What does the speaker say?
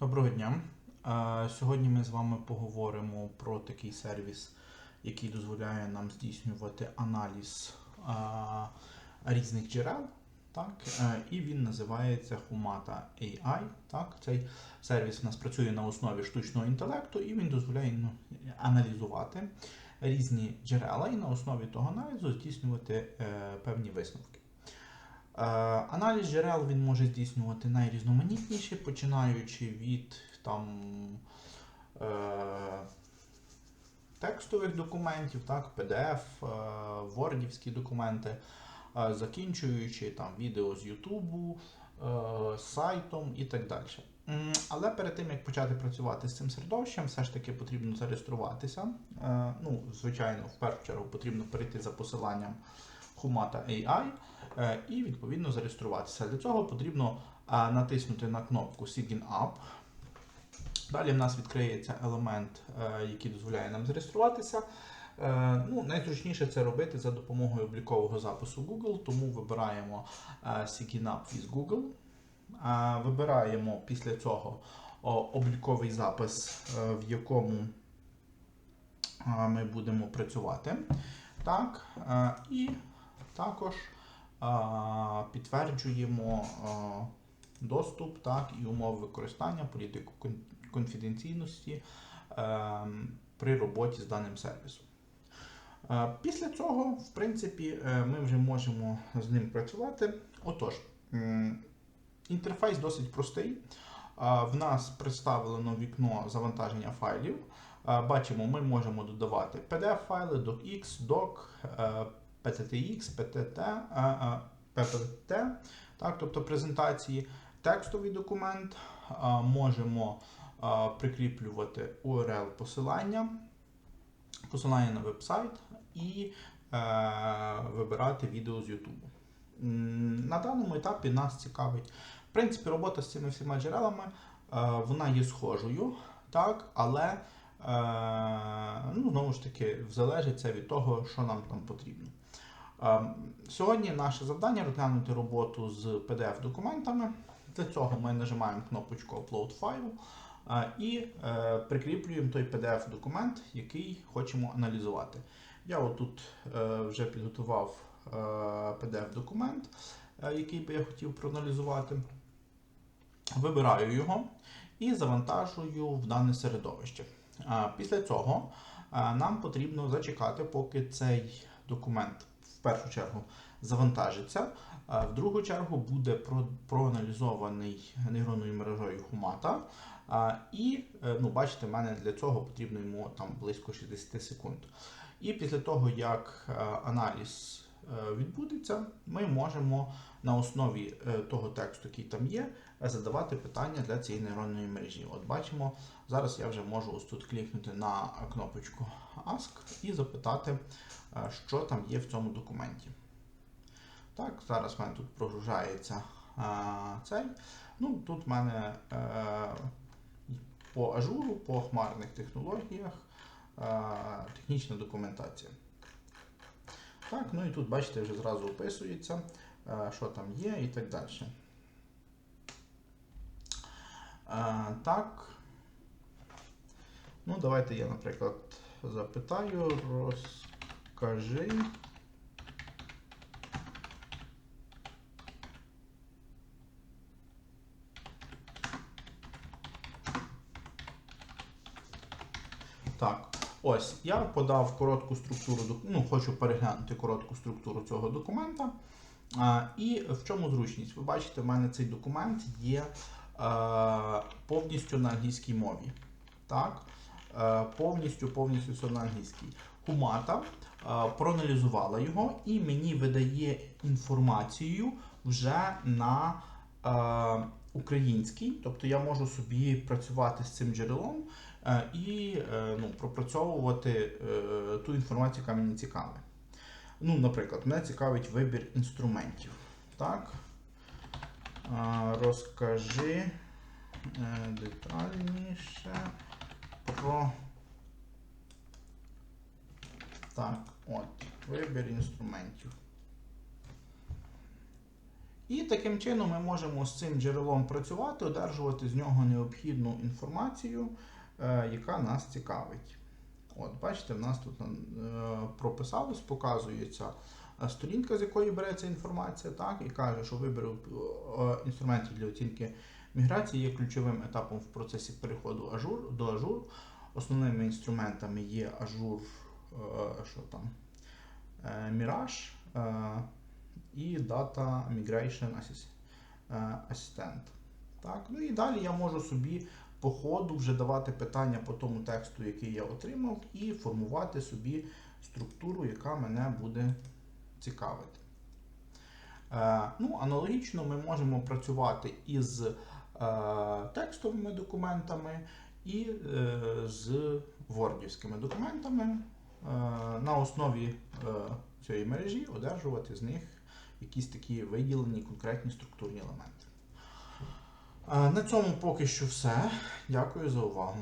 Доброго дня. Сьогодні ми з вами поговоримо про такий сервіс, який дозволяє нам здійснювати аналіз різних джерел. Так? Е, І він називається Humata AI. Так? Цей сервіс у нас працює на основі штучного інтелекту і він дозволяє ну, аналізувати різні джерела і на основі того аналізу здійснювати е, певні висновки. Е, Аналіз джерел він може здійснювати найрізноманітніші, починаючи від там, е, текстових документів, так, PDF, е, вордівські документи, е, закінчуючи там, відео з Ютубу, е, сайтом і так далі. Але перед тим як почати працювати з цим середовищем, все ж таки потрібно зареєструватися. Е, Ну, звичайно, в першу чергу потрібно перейти за посиланням Humata AI і відповідно зареєструватися. Для цього потрібно е, натиснути на кнопку Sign Up. Далі в нас відкриється елемент, е, який дозволяє нам зареєструватися. Е, Ну, найзручніше це робити за допомогою облікового запису Google, тому вибираємо е, Sign Up with Google. Е, Вибираємо після цього обліковий запис, е, в якому е, ми будемо працювати. Так, е, і також е, підтверджуємо доступ так, і умови використання, політику конфіденційності е, при роботі з даним сервісом. Е, Після цього, в принципі, е, ми вже можемо з ним працювати. Отож, інтерфейс досить простий. Е, В нас представлено вікно завантаження файлів. Бачимо, ми можемо додавати PDF-файли, DocX, Doc, PTTX, PTT, PPT, так, тобто презентації, текстовий документ, е, можемо е, прикріплювати URL-посилання, посилання на веб-сайт і е, вибирати відео з YouTube. На даному етапі нас цікавить. В принципі, робота з цими всіма джерелами вона є схожою, так, але ну, знову ж таки залежить це від того, що нам там потрібно. Е, Сьогодні наше завдання розглянути роботу з PDF-документами. Для цього ми нажимаємо кнопочку Upload файл е, і е, прикріплюємо той PDF-документ, який хочемо аналізувати. Я отут е, вже підготував PDF-документ, який би я хотів проаналізувати. Вибираю його і завантажую в дане середовище. Після цього нам потрібно зачекати, поки цей документ в першу чергу завантажиться, а в другу чергу буде проаналізований нейронною мережею Хумата. І е, ну, бачите, в мене для цього потрібно йому там близько 60 секунд. І після того, як е, аналіз відбудеться, ми можемо на основі е, того тексту, який там є, е, задавати питання для цієї нейронної мережі. От бачимо, зараз я вже можу ось тут клікнути на кнопочку Ask і запитати, е, що там є в цьому документі. Так, зараз в мене тут прогружається е, цей. Ну, тут в мене е, по ажуру, по хмарних технологіях е, технічна документація. Так, ну і тут, бачите, вже зразу описується, е, що там є і так далі. Е, так. Ну, давайте я, наприклад, запитаю, розкажи. Так, ось я подав коротку структуру, ну, хочу переглянути коротку структуру цього документа. І в чому зручність? Ви бачите, в мене цей документ є е, повністю на англійській мові. Так? Е, повністю, повністю все на англійській. Humata е, проаналізувала його і мені видає інформацію вже на українській. Тобто я можу собі працювати з цим джерелом е, і е, ну, пропрацьовувати е, ту інформацію, яка мені цікава. Ну, наприклад, мене цікавить вибір інструментів. Так. Розкажи детальніше про. Так, от, вибір інструментів. І таким чином ми можемо з цим джерелом працювати, одержувати з нього необхідну інформацію, е, яка нас цікавить. От, бачите, в нас тут е, прописалось, показується е, сторінка, з якої береться інформація, так, і каже, що вибір інструментів для оцінки міграції є ключовим етапом в процесі переходу ажур, до ажур. Основними інструментами є ажур, що там, е, і Data Migration е, Assistant. Так? Ну і далі я можу собі по ходу вже давати питання по тому тексту, який я отримав, і формувати собі структуру, яка мене буде цікавити. Е, ну, аналогічно ми можемо працювати із е, текстовими документами і з вордівськими документами. На основі цієї мережі одержувати з них якісь такі виділені конкретні структурні елементи. Е, на цьому поки що все. Дякую за увагу.